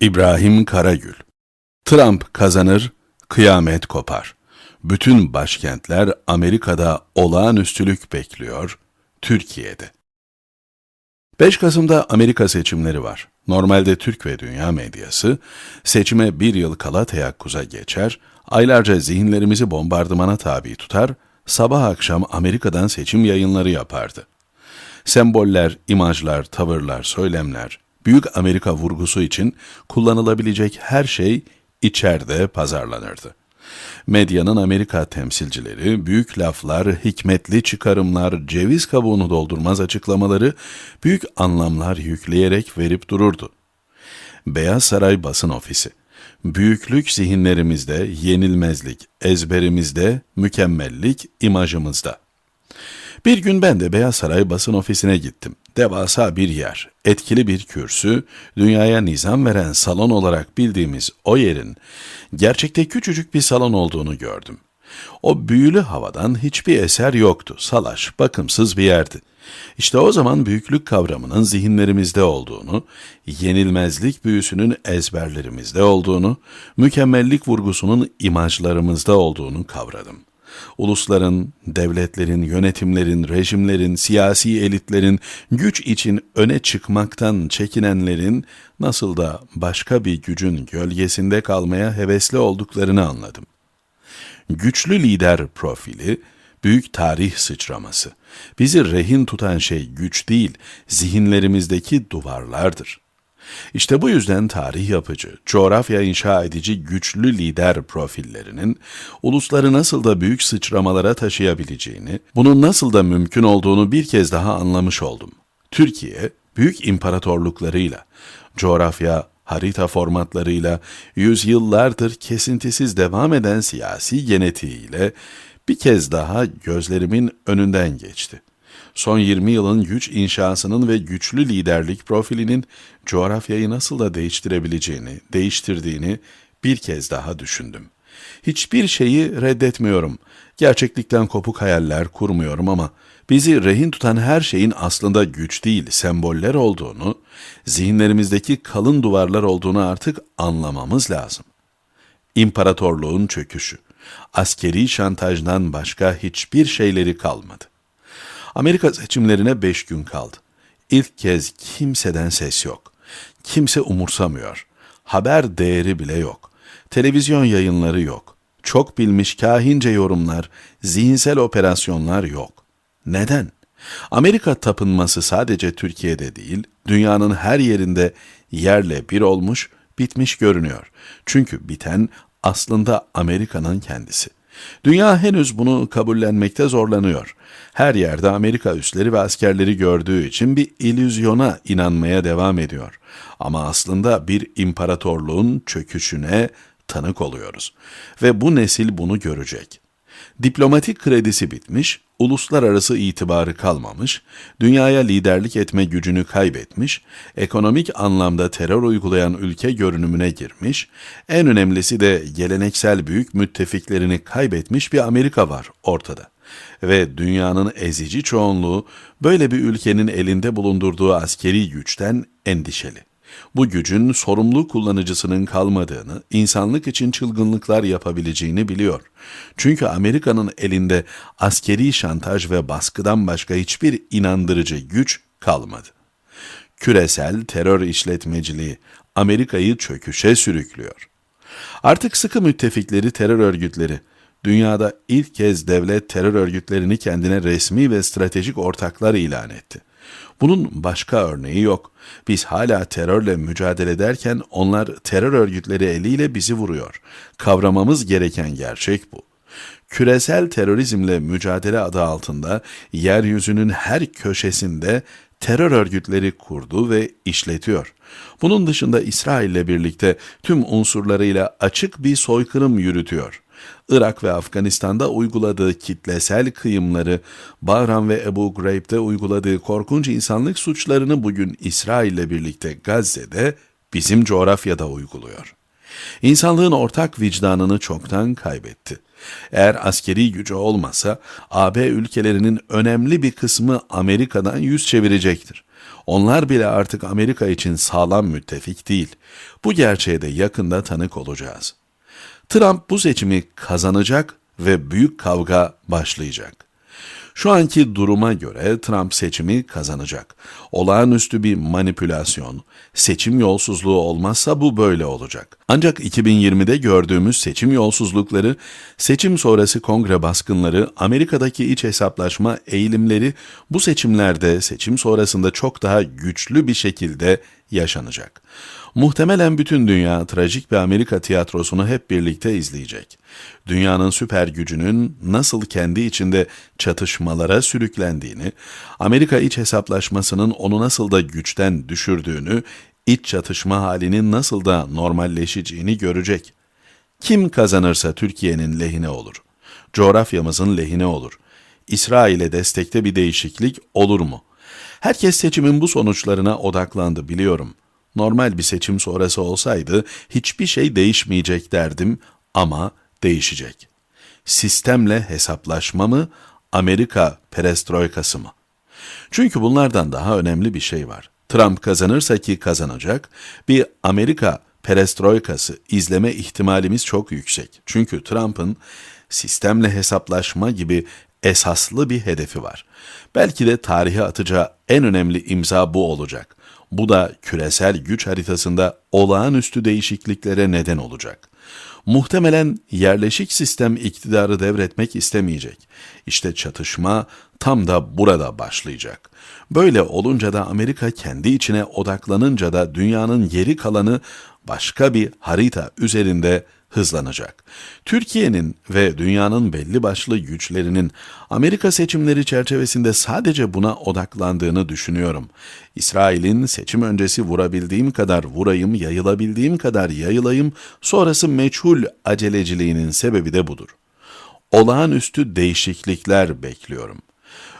İbrahim Karagül Trump kazanır, kıyamet kopar. Bütün başkentler Amerika'da olağanüstülük bekliyor, Türkiye'de. 5 Kasım'da Amerika seçimleri var. Normalde Türk ve dünya medyası seçime bir yıl kala teyakkuza geçer, aylarca zihinlerimizi bombardımana tabi tutar, sabah akşam Amerika'dan seçim yayınları yapardı. Semboller, imajlar, tavırlar, söylemler, Büyük Amerika vurgusu için kullanılabilecek her şey içeride pazarlanırdı. Medyanın Amerika temsilcileri büyük laflar, hikmetli çıkarımlar, ceviz kabuğunu doldurmaz açıklamaları büyük anlamlar yükleyerek verip dururdu. Beyaz Saray basın ofisi. Büyüklük zihinlerimizde, yenilmezlik, ezberimizde, mükemmellik imajımızda. Bir gün ben de Beyaz Saray basın ofisine gittim. Devasa bir yer, etkili bir kürsü, dünyaya nizam veren salon olarak bildiğimiz o yerin gerçekte küçücük bir salon olduğunu gördüm. O büyülü havadan hiçbir eser yoktu. Salaş, bakımsız bir yerdi. İşte o zaman büyüklük kavramının zihinlerimizde olduğunu, yenilmezlik büyüsünün ezberlerimizde olduğunu, mükemmellik vurgusunun imajlarımızda olduğunu kavradım ulusların, devletlerin, yönetimlerin, rejimlerin, siyasi elitlerin, güç için öne çıkmaktan çekinenlerin nasıl da başka bir gücün gölgesinde kalmaya hevesli olduklarını anladım. Güçlü lider profili, büyük tarih sıçraması. Bizi rehin tutan şey güç değil, zihinlerimizdeki duvarlardır.'' İşte bu yüzden tarih yapıcı, coğrafya inşa edici güçlü lider profillerinin ulusları nasıl da büyük sıçramalara taşıyabileceğini, bunun nasıl da mümkün olduğunu bir kez daha anlamış oldum. Türkiye, büyük imparatorluklarıyla, coğrafya, harita formatlarıyla, yüzyıllardır kesintisiz devam eden siyasi genetiğiyle bir kez daha gözlerimin önünden geçti son 20 yılın güç inşasının ve güçlü liderlik profilinin coğrafyayı nasıl da değiştirebileceğini, değiştirdiğini bir kez daha düşündüm. Hiçbir şeyi reddetmiyorum. Gerçeklikten kopuk hayaller kurmuyorum ama bizi rehin tutan her şeyin aslında güç değil, semboller olduğunu, zihinlerimizdeki kalın duvarlar olduğunu artık anlamamız lazım. İmparatorluğun çöküşü, askeri şantajdan başka hiçbir şeyleri kalmadı. Amerika seçimlerine beş gün kaldı. İlk kez kimseden ses yok. Kimse umursamıyor. Haber değeri bile yok. Televizyon yayınları yok. Çok bilmiş kahince yorumlar, zihinsel operasyonlar yok. Neden? Amerika tapınması sadece Türkiye'de değil, dünyanın her yerinde yerle bir olmuş, bitmiş görünüyor. Çünkü biten aslında Amerika'nın kendisi. Dünya henüz bunu kabullenmekte zorlanıyor. Her yerde Amerika üsleri ve askerleri gördüğü için bir ilüzyona inanmaya devam ediyor. Ama aslında bir imparatorluğun çöküşüne tanık oluyoruz. Ve bu nesil bunu görecek. Diplomatik kredisi bitmiş, uluslararası itibarı kalmamış, dünyaya liderlik etme gücünü kaybetmiş, ekonomik anlamda terör uygulayan ülke görünümüne girmiş, en önemlisi de geleneksel büyük müttefiklerini kaybetmiş bir Amerika var ortada. Ve dünyanın ezici çoğunluğu böyle bir ülkenin elinde bulundurduğu askeri güçten endişeli bu gücün sorumlu kullanıcısının kalmadığını, insanlık için çılgınlıklar yapabileceğini biliyor. Çünkü Amerika'nın elinde askeri şantaj ve baskıdan başka hiçbir inandırıcı güç kalmadı. Küresel terör işletmeciliği Amerika'yı çöküşe sürüklüyor. Artık sıkı müttefikleri terör örgütleri, dünyada ilk kez devlet terör örgütlerini kendine resmi ve stratejik ortaklar ilan etti. Bunun başka örneği yok. Biz hala terörle mücadele ederken onlar terör örgütleri eliyle bizi vuruyor. Kavramamız gereken gerçek bu. Küresel terörizmle mücadele adı altında yeryüzünün her köşesinde terör örgütleri kurdu ve işletiyor. Bunun dışında İsrail ile birlikte tüm unsurlarıyla açık bir soykırım yürütüyor. Irak ve Afganistan'da uyguladığı kitlesel kıyımları, Bahran ve Ebu Ghraib'de uyguladığı korkunç insanlık suçlarını bugün İsrail ile birlikte Gazze'de bizim coğrafyada uyguluyor. İnsanlığın ortak vicdanını çoktan kaybetti. Eğer askeri gücü olmasa AB ülkelerinin önemli bir kısmı Amerika'dan yüz çevirecektir. Onlar bile artık Amerika için sağlam müttefik değil. Bu gerçeğe de yakında tanık olacağız. Trump bu seçimi kazanacak ve büyük kavga başlayacak. Şu anki duruma göre Trump seçimi kazanacak. Olağanüstü bir manipülasyon, seçim yolsuzluğu olmazsa bu böyle olacak. Ancak 2020'de gördüğümüz seçim yolsuzlukları, seçim sonrası kongre baskınları, Amerika'daki iç hesaplaşma eğilimleri bu seçimlerde seçim sonrasında çok daha güçlü bir şekilde yaşanacak. Muhtemelen bütün dünya trajik bir Amerika tiyatrosunu hep birlikte izleyecek. Dünyanın süper gücünün nasıl kendi içinde çatışmalara sürüklendiğini, Amerika iç hesaplaşmasının onu nasıl da güçten düşürdüğünü, iç çatışma halinin nasıl da normalleşeceğini görecek. Kim kazanırsa Türkiye'nin lehine olur. Coğrafyamızın lehine olur. İsrail'e destekte bir değişiklik olur mu? Herkes seçimin bu sonuçlarına odaklandı biliyorum. Normal bir seçim sonrası olsaydı hiçbir şey değişmeyecek derdim ama değişecek. Sistemle hesaplaşma mı, Amerika perestroikası mı? Çünkü bunlardan daha önemli bir şey var. Trump kazanırsa ki kazanacak, bir Amerika perestroikası izleme ihtimalimiz çok yüksek. Çünkü Trump'ın sistemle hesaplaşma gibi esaslı bir hedefi var. Belki de tarihe atacağı en önemli imza bu olacak. Bu da küresel güç haritasında olağanüstü değişikliklere neden olacak. Muhtemelen yerleşik sistem iktidarı devretmek istemeyecek. İşte çatışma tam da burada başlayacak. Böyle olunca da Amerika kendi içine odaklanınca da dünyanın geri kalanı başka bir harita üzerinde hızlanacak. Türkiye'nin ve dünyanın belli başlı güçlerinin Amerika seçimleri çerçevesinde sadece buna odaklandığını düşünüyorum. İsrail'in seçim öncesi vurabildiğim kadar vurayım, yayılabildiğim kadar yayılayım, sonrası meçhul aceleciliğinin sebebi de budur. Olağanüstü değişiklikler bekliyorum.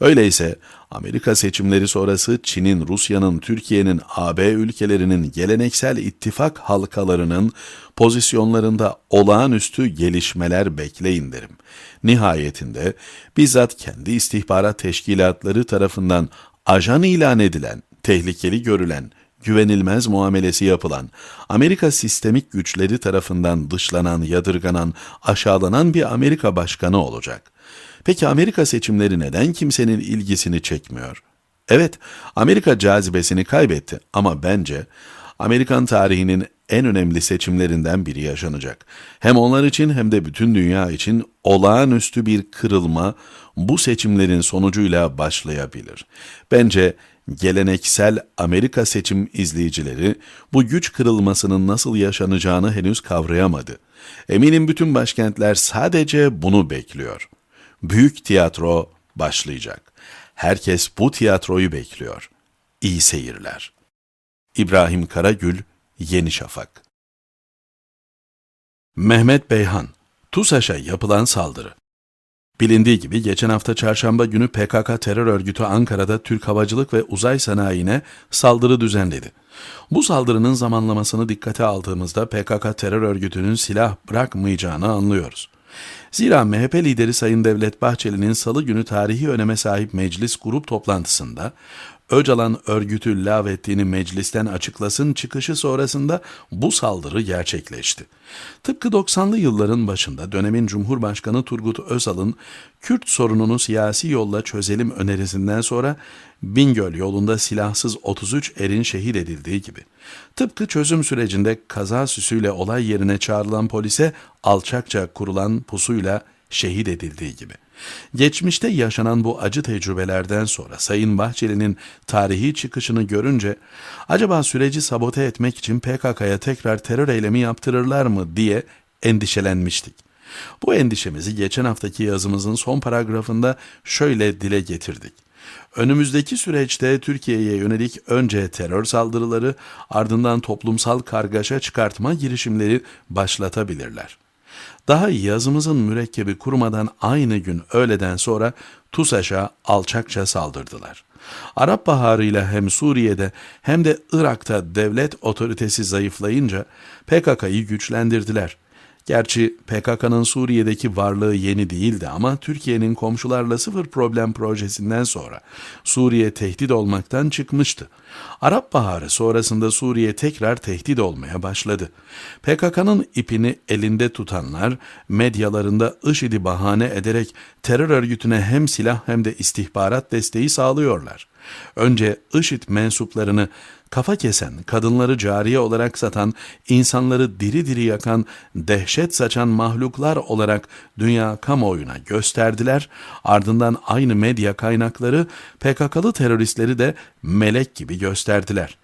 Öyleyse Amerika seçimleri sonrası Çin'in, Rusya'nın, Türkiye'nin, AB ülkelerinin geleneksel ittifak halkalarının pozisyonlarında olağanüstü gelişmeler bekleyin derim. Nihayetinde bizzat kendi istihbarat teşkilatları tarafından ajan ilan edilen, tehlikeli görülen, güvenilmez muamelesi yapılan, Amerika sistemik güçleri tarafından dışlanan, yadırganan, aşağılanan bir Amerika başkanı olacak. Peki Amerika seçimleri neden kimsenin ilgisini çekmiyor? Evet, Amerika cazibesini kaybetti ama bence Amerikan tarihinin en önemli seçimlerinden biri yaşanacak. Hem onlar için hem de bütün dünya için olağanüstü bir kırılma bu seçimlerin sonucuyla başlayabilir. Bence geleneksel Amerika seçim izleyicileri bu güç kırılmasının nasıl yaşanacağını henüz kavrayamadı. Eminim bütün başkentler sadece bunu bekliyor. Büyük tiyatro başlayacak. Herkes bu tiyatroyu bekliyor. İyi seyirler. İbrahim Karagül, Yeni Şafak Mehmet Beyhan, TUSAŞ'a yapılan saldırı Bilindiği gibi geçen hafta çarşamba günü PKK terör örgütü Ankara'da Türk Havacılık ve Uzay Sanayi'ne saldırı düzenledi. Bu saldırının zamanlamasını dikkate aldığımızda PKK terör örgütünün silah bırakmayacağını anlıyoruz. Zira MHP lideri Sayın Devlet Bahçeli'nin salı günü tarihi öneme sahip meclis grup toplantısında Öcalan örgütü lağvettiğini meclisten açıklasın çıkışı sonrasında bu saldırı gerçekleşti. Tıpkı 90'lı yılların başında dönemin Cumhurbaşkanı Turgut Özal'ın Kürt sorununu siyasi yolla çözelim önerisinden sonra Bingöl yolunda silahsız 33 erin şehit edildiği gibi. Tıpkı çözüm sürecinde kaza süsüyle olay yerine çağrılan polise alçakça kurulan pusuyla şehit edildiği gibi. Geçmişte yaşanan bu acı tecrübelerden sonra Sayın Bahçeli'nin tarihi çıkışını görünce acaba süreci sabote etmek için PKK'ya tekrar terör eylemi yaptırırlar mı diye endişelenmiştik. Bu endişemizi geçen haftaki yazımızın son paragrafında şöyle dile getirdik. Önümüzdeki süreçte Türkiye'ye yönelik önce terör saldırıları ardından toplumsal kargaşa çıkartma girişimleri başlatabilirler. Daha yazımızın mürekkebi kurumadan aynı gün öğleden sonra TUSAŞ'a alçakça saldırdılar. Arap Baharı ile hem Suriye'de hem de Irak'ta devlet otoritesi zayıflayınca PKK'yı güçlendirdiler. Gerçi PKK'nın Suriye'deki varlığı yeni değildi ama Türkiye'nin komşularla sıfır problem projesinden sonra Suriye tehdit olmaktan çıkmıştı. Arap Baharı sonrasında Suriye tekrar tehdit olmaya başladı. PKK'nın ipini elinde tutanlar medyalarında IŞİD'i bahane ederek terör örgütüne hem silah hem de istihbarat desteği sağlıyorlar. Önce IŞİD mensuplarını kafa kesen, kadınları cariye olarak satan, insanları diri diri yakan, dehşet saçan mahluklar olarak dünya kamuoyuna gösterdiler. Ardından aynı medya kaynakları PKK'lı teröristleri de melek gibi gösterdiler.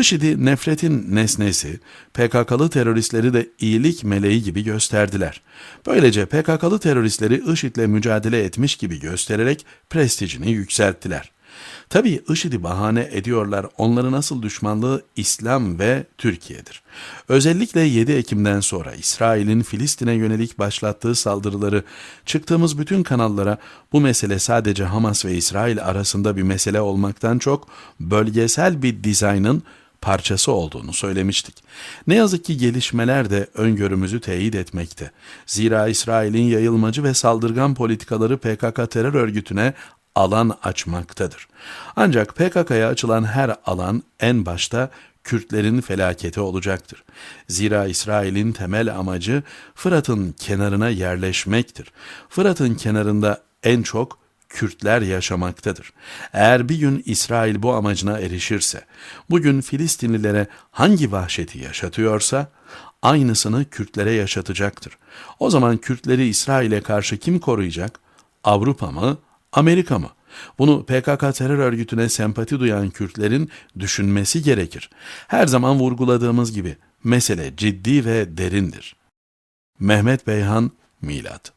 IŞİD'i nefretin nesnesi, PKK'lı teröristleri de iyilik meleği gibi gösterdiler. Böylece PKK'lı teröristleri IŞİD'le mücadele etmiş gibi göstererek prestijini yükselttiler. Tabii IŞİD'i bahane ediyorlar. Onların asıl düşmanlığı İslam ve Türkiye'dir. Özellikle 7 Ekim'den sonra İsrail'in Filistin'e yönelik başlattığı saldırıları çıktığımız bütün kanallara bu mesele sadece Hamas ve İsrail arasında bir mesele olmaktan çok bölgesel bir dizaynın parçası olduğunu söylemiştik. Ne yazık ki gelişmeler de öngörümüzü teyit etmekte. Zira İsrail'in yayılmacı ve saldırgan politikaları PKK terör örgütüne alan açmaktadır. Ancak PKK'ya açılan her alan en başta Kürtlerin felaketi olacaktır. Zira İsrail'in temel amacı Fırat'ın kenarına yerleşmektir. Fırat'ın kenarında en çok Kürtler yaşamaktadır. Eğer bir gün İsrail bu amacına erişirse, bugün Filistinlilere hangi vahşeti yaşatıyorsa, aynısını Kürtlere yaşatacaktır. O zaman Kürtleri İsrail'e karşı kim koruyacak? Avrupa mı, Amerika mı? Bunu PKK terör örgütüne sempati duyan Kürtlerin düşünmesi gerekir. Her zaman vurguladığımız gibi mesele ciddi ve derindir. Mehmet Beyhan Milat